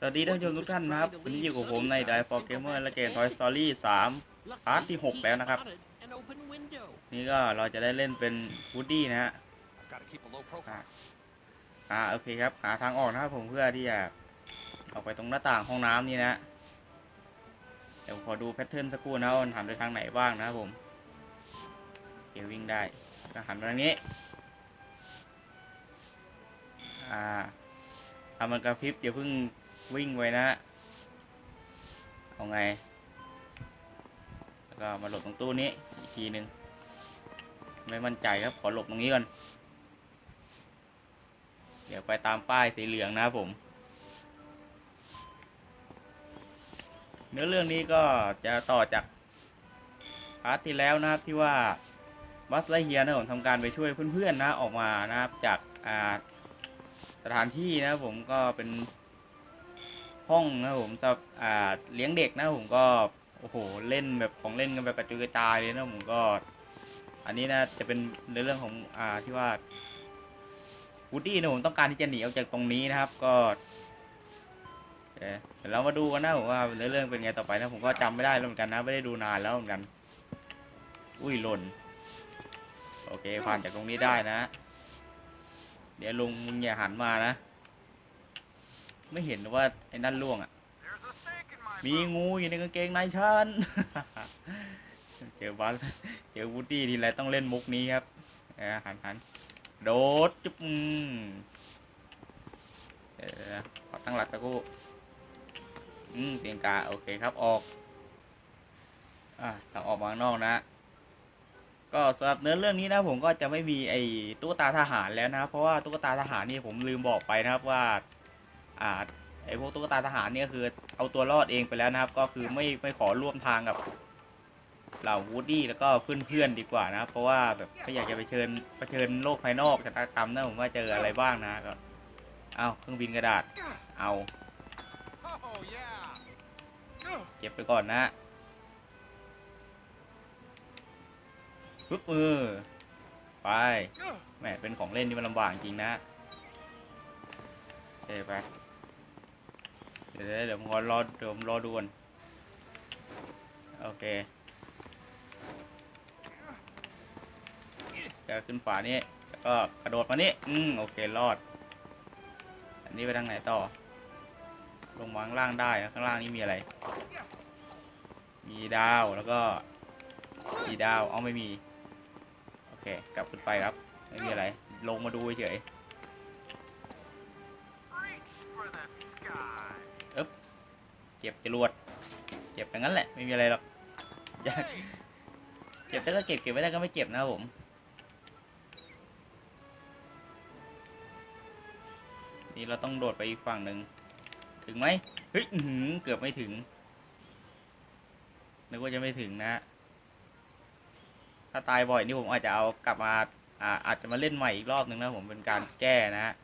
สวัสดีท่านผู้ชมทุกท่านนะครับวันนี้อยู่กับผมใน Die for Gamer และเกม Toy Story 3พาร์ทที่ 6 แล้วนะครับ นี่ก็เราจะได้เล่นเป็นวูดดี้นะฮะอ่าโอเคครับ หาทางออกนะครับผมเพื่อที่จะออกไปตรงหน้าต่างห้องน้ำนี่นะเดี๋ยวขอดูแพทเทิร์นสักครู่นะว่ามันหันไปทางไหนบ้างนะครับผมเดี๋ยววิ่งได้ก็หันไปทางนี้ อ่าทำมันกระพริบอย่าเพิ่ง วิ่งไว้นะเอาไง แล้วก็มาหลบตรงตู้นี้อีกทีหนึ่งไม่มั่นใจครับ ขอหลบตรงนี้ก่อน เดี๋ยวไปตามป้ายสีเหลืองนะครับผม เนื้อเรื่องนี้ก็จะต่อจากพาร์ทที่แล้วนะครับที่ว่าบัสไลเฮียนะผมทำการไปช่วยเพื่อนๆนะออกมานะครับจากสถานที่นะผมก็เป็น ห้องนะผมสำหรับอ่าเลี้ยงเด็กนะผมก็โอ้โหเล่นแบบของเล่นกันแบบกระจุยกระจายเลยนะผมก็ อันนี้นะจะเป็นในเรื่องของอ่าที่ว่าวูดดี้นะผมต้องการที่จะหนีออกจากตรงนี้นะครับ ก็เดี๋ยวเรามาดูกันนะผมว่าเนื้อเรื่องเป็นไงต่อไปนะผมก็จำไม่ได้แล้วเหมือนกันนะไม่ได้ดูนานแล้วเหมือนกัน อุ้ยหล่นโอเคผ่านจากตรงนี้ได้นะ เดี๋ยวลุงมึงอย่าหันมานะ ไม่เห็นว่าไอ้นั่นล่วงอะ มีงูอยู่ในกางเกงในฉัน เจอบัสเจอวูดดี้ทีไรต้องเล่นมุกนี้ครับหันหันโดดจุ๊บอืมเออขอตั้งหลักตะกูอืมเสียงกา โอเคครับออกอ่าทาออกมาข้างนอกนะ ก็สำหรับเนื้อเรื่องนี้นะ ผมก็จะไม่มีไอ้ตุ๊กตาทหารแล้วนะ เพราะว่าตุ๊กตาทหารนี่ผมลืมบอกไปนะครับว่า อ่าไอพวกตุ๊กตาทหารเนี่ยคือเอาตัวรอดเองไปแล้วนะครับ ก็คือไม่ไม่ขอร่วมทางกับเหล่าวูดดี้แล้วก็เพื่อนๆดีกว่านะครับเพราะว่าแบบไม่อยากจะไปเชิญไปเชิญโลกภายนอกชะตากรรมนะผมว่าเจออะไรบ้างนะก็เอาเครื่องบินกระดาษเอาเก็บไปก่อนนะปึ๊บมือไปแหมเป็นของเล่นที่มันลำบากจริงนะโอเคไป ดี๋ยวเดี๋ยวผมรอรอเดี๋ยวผมรอดูก่อนโอเคจะขึ้นฝานี้แล้วก็กระโดดมานี่อืมโอเครอด อันนี้ไปทางไหนต่อ ลงมาข้างล่างได้นะข้างล่างนี่มีอะไร มีดาวแล้วก็มีดาวเอาไม่มี โอเค กลับขึ้นไปครับ ไม่มีอะไร ลงมาดูเฉย อึ๊บเก็บจรวดเก็บอย่างนั้นแหละ ไม่มีอะไรหรอกเก็บได้ก็เก็บเก็บไม่ได้ก็ไม่เก็บนะผมนี่เราต้องโดดไปอีกฝั่งหนึ่งถึงไหมเฮ้ยเกือบไม่ถึงนึกว่าจะไม่ถึงนะถ้าตายบ่อยนี่ผมอาจจะเอากลับมาอ่าอาจจะมาเล่นใหม่อีกรอบหนึ่งนะผมเป็นการแก้นะฮะ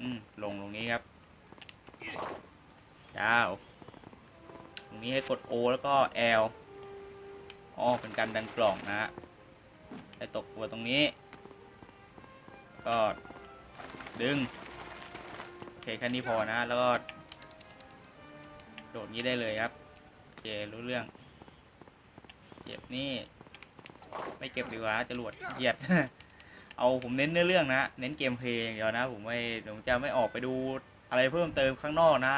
อืมลงตรงนี้ครับ ยาวตรงนี้ให้กด O แล้วก็ L อ๋อเป็นการดันกล่องนะฮะให้ตกตัวตรงนี้ ก็ดึง โอเคแค่นี้พอนะ แล้วก็ โดดนี้ได้เลยครับ โอเค รู้เรื่อง เก็บนี่ ไม่เก็บดีกว่าจรวดเหยียด เอาผมเน้นเนื้อเรื่องนะ เน้นเกมเพลย์อย่างเดียวนะ ผมไม่ผมจะไม่ออกไปดู อะไรเพิ่มเติมข้างนอกนะ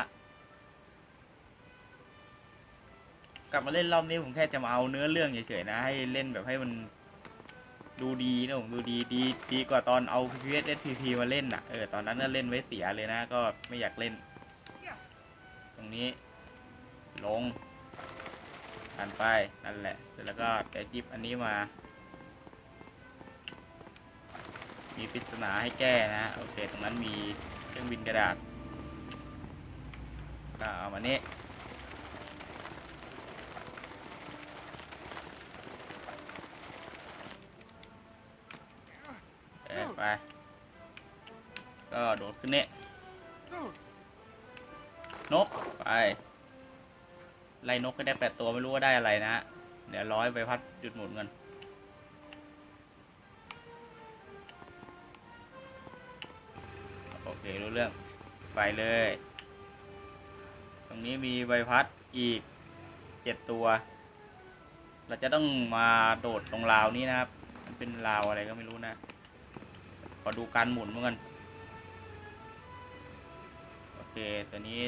กลับมาเล่นรอบนี้ผมแค่จะมาเอาเนื้อเรื่องเฉยๆนะ ให้เล่นแบบให้มันดูดีนะผมดูดีดีดีกว่าตอนเอา PVS SPP มาเล่นอะเออตอนนั้นเล่นไว้เสียเลยนะ ก็ไม่อยากเล่น ตรงนี้ ลงผ่านไปนั่นแหละ เสร็จแล้วก็จะจิบอันนี้มา มีปริศนาให้แก้นะ โอเค ตรงนั้นมีเครื่องบินกระดาษ เอามานี้เอ้ยไป ก็โดดขึ้นเนี่นก ไป ไล่นกก็ได้แปดตัวไม่รู้ว่าได้อะไรนะ เดี๋ยวร้อยไปพัดจุดหมุนกันโอเค รู้เรื่อง ไปเลย ตรงนี้มีใบพัดอีกเจ็ดตัว เราจะต้องมาโดดตรงราวนี้นะครับ มันเป็นราวอะไรก็ไม่รู้นะ ขอดูการหมุนเหมือนกัน โอเค ตัวนี้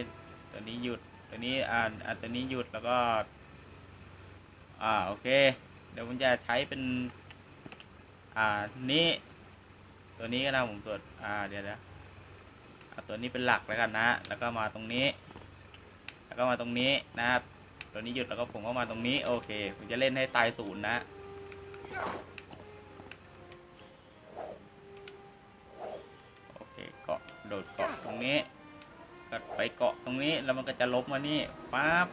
ตัวนี้หยุด ตัวนี้อ่าอ่าตัวนี้หยุดแล้วก็ อ่า โอเค เดี๋ยวผมจะใช้เป็น อ่า นี้ ตัวนี้ก็นะผมตัวจอ่า เดี๋ยวนะเอาตัวนี้เป็นหลักแล้วกันนะ แล้วก็มาตรงนี้ แล้วก็มาตรงนี้นะครับ ตัวนี้หยุดแล้วก็ผมก็มาตรงนี้ โอเคผมจะเล่นให้ตายศูนย์นะโอเคเกาะโดดเกาะตรงนี้ก็ไปเกาะตรงนี้แล้วมันก็จะลบมานี่ปั๊บ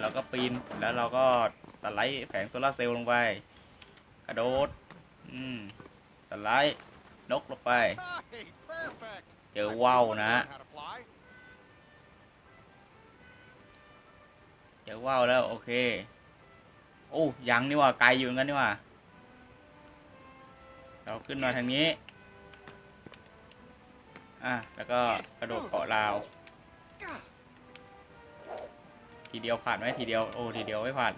แล้วก็ปีนแล้วเราก็สไลด์แผงโซลาร์เซลล์ลงไป กระโดดอืมสไลด์นกลงไป Hey, perfect. เจอว่าวนะ เจอว่าวแล้ว โอเค โอ้ยังนี่ว่าไกลอยู่เหมือนกันนี่ว่า เราขึ้นมาทางนี้ อะ แล้วก็กระโดดเกาะราว ทีเดียวผ่านไหมทีเดียว โอ้ ทีเดียวไม่ผ่าน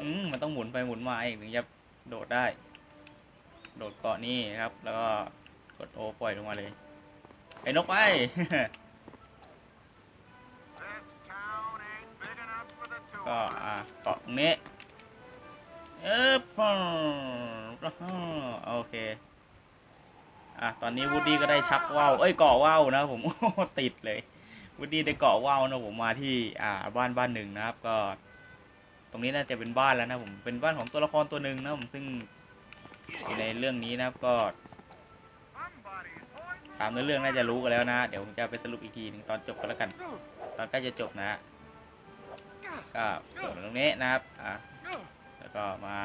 อืมมันต้องหมุนไปหมุนมาเองถึงจะโดดได้ โดดเกาะนี่ครับ แล้วก็กดโอปล่อยลงมาเลย ไอ้นกไป ก็อ่าเกาะตรงนี้เอ๊บโอเค อะตอนนี้วูดดี้ก็ได้ชักว่าวเอ้ยเกาะว่าวนะผมติดเลยวูดดี้ได้เกาะว่าวนะผมมาที่อ่าบ้านบ้านหนึ่งนะครับ ก็ ตรงนี้น่าจะเป็นบ้านแล้วนะผมเป็นบ้านของตัวละครตัวหนึ่งนะผมซึ่งในเรื่องนี้นะครับก็ตามเนื้อเรื่องน่าจะรู้กันแล้วนะ เดี๋ยวผมจะไปสรุปอีกทีหนึงตอนจบกันแล้วกัน ตอนใกล้จะจบนะ ก็จบตรงนี้นะครับอะแล้วก็มา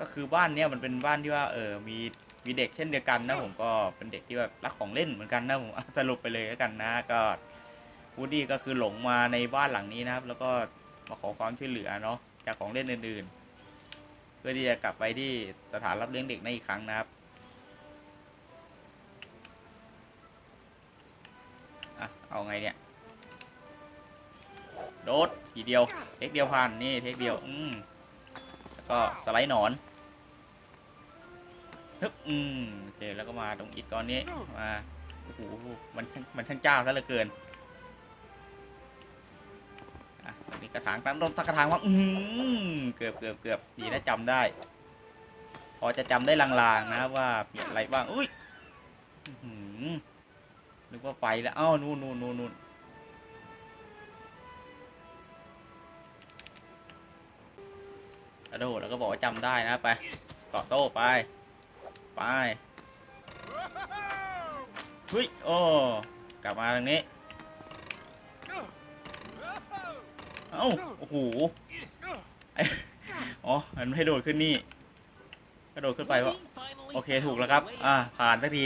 ก็คือบ้านเนี้ยมันเป็นบ้านที่ว่า เออมีมีเด็กเช่นเดียวกันนะผมก็เป็นเด็กที่แบบรักของเล่นเหมือนกันนะผมสรุปไปเลยแล้วกันนะ ก็วูดดี้ก็คือหลงมาในบ้านหลังนี้นะครับ แล้วก็มาขอความช่วยเหลือเนาะจากของเล่นอื่นๆ เพื่อที่จะกลับไปที่สถานรับเลี้ยงเด็กในนอีกครั้งนะครับอะเอาไงเนี่ย โดดทีเดียวเทคเดียวผ่านนี่เทคเดียวอืมแล้วก็สไลด์หนอนฮึบอืมโอเคแล้วก็มาตรงอิฐก้อนนี้มาโอ้โหมันมันช่างเจ้าซะเหลือเกินอะตรงนี้กระถางตั้งต้นกระถางว่าอืมเกือบเกือบเกือบดีนะจำได้ พอจะจำได้ลางๆนะว่ามีอะไรบ้างอุ้ยอื้อหือนึกว่าไปแล้วอ้านู่นนู่นนู่นนู่ ระโดดแล้วก็บอกว่าจำได้นะไปเกาะโต้ไป ไปเฮ้ยโอ้กลับมาทางนี้เอ้าโอ้โหอ๋อมันให้โดดขึ้นนี่กระโดดขึ้นไปวะโอเคถูกแล้วครับ อ่าผ่านสักที